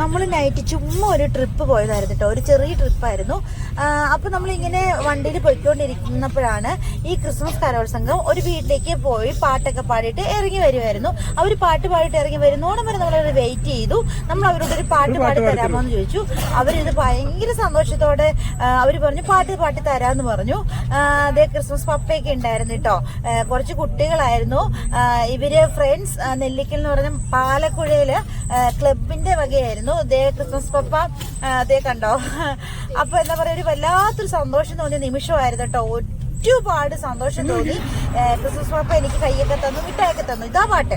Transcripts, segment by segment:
നമ്മൾ നൈറ്റ് ചുമ്മാ ഒരു ട്രിപ്പ് പോയതായിരുന്നു കേട്ടോ ഒരു ചെറിയ ട്രിപ്പായിരുന്നു അപ്പോൾ നമ്മളിങ്ങനെ വണ്ടിയിൽ പോയിക്കൊണ്ടിരിക്കുന്നപ്പോഴാണ് ഈ ക്രിസ്മസ് കലോത്സംഗം ഒരു വീട്ടിലേക്ക് പോയി പാട്ടൊക്കെ പാടിയിട്ട് ഇറങ്ങി വരുമായിരുന്നു അവർ പാട്ട് പാടിയിട്ട് ഇറങ്ങി വരുന്നോടും വരെ നമ്മൾ വെയിറ്റ് ചെയ്തു. നമ്മൾ അവരോട് ഒരു പാട്ട് പാടി തരാമോ എന്ന് ചോദിച്ചു. അവരിത് ഭയങ്കര സന്തോഷത്തോടെ അവർ പറഞ്ഞു പാട്ട് പാട്ടി തരാമെന്ന് പറഞ്ഞു. അതേ ക്രിസ്മസ് പപ്പയൊക്കെ ഉണ്ടായിരുന്നു കേട്ടോ കുറച്ച് കുട്ടികളായിരുന്നു. ഇവർ ഫ്രണ്ട്സ് നെല്ലിക്കൽ എന്ന് പറഞ്ഞ പാലക്കുഴയിൽ ക്ലബിന്റെ വകയായിരുന്നു. ദേ ക്രിസ്മസ് പപ്പ അദ്ദേഹം കണ്ടോ. അപ്പൊ എന്താ പറയാ ഒരു വല്ലാത്തൊരു സന്തോഷം തോന്നിയ നിമിഷമായിരുന്നു കേട്ടോ. ഒരുപാട് സന്തോഷം തോന്നി. ക്രിസ്മസ് പപ്പ എനിക്ക് കൈയൊക്കെ തന്നു മിഠായൊക്കെ തന്നു. ഇതാ പാട്ട്.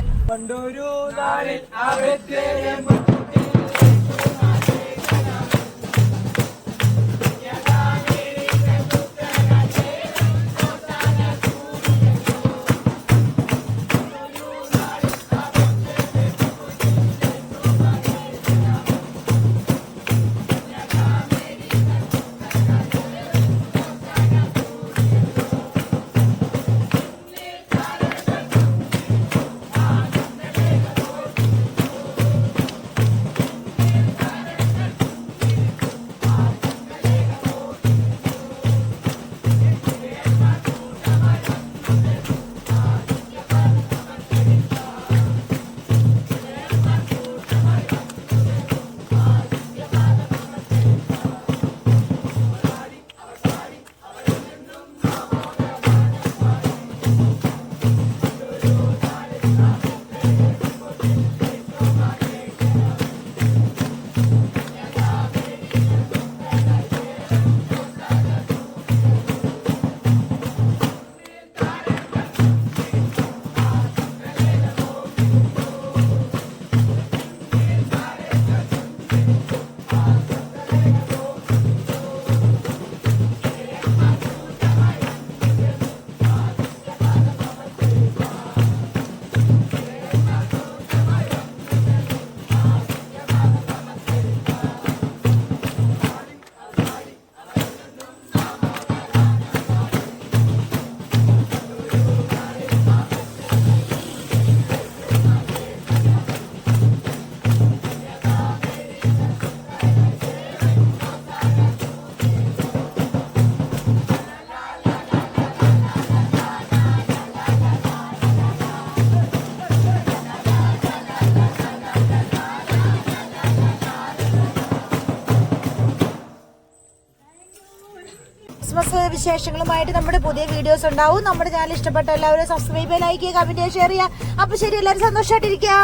ക്രിസ്മസ് വിശേഷങ്ങളുമായിട്ട് നമ്മുടെ പുതിയ വീഡിയോസ് ഉണ്ടാവും. നമ്മുടെ ചാനൽ ഇഷ്ടപ്പെട്ട എല്ലാവരും സബ്സ്ക്രൈബ് ലൈക്ക് ചെയ്യുക കമന്റ് ചെയ്യുക ഷെയർ ചെയ്യുക. അപ്പൊ ശരി എല്ലാവരും സന്തോഷമായിട്ടിരിക്കുക.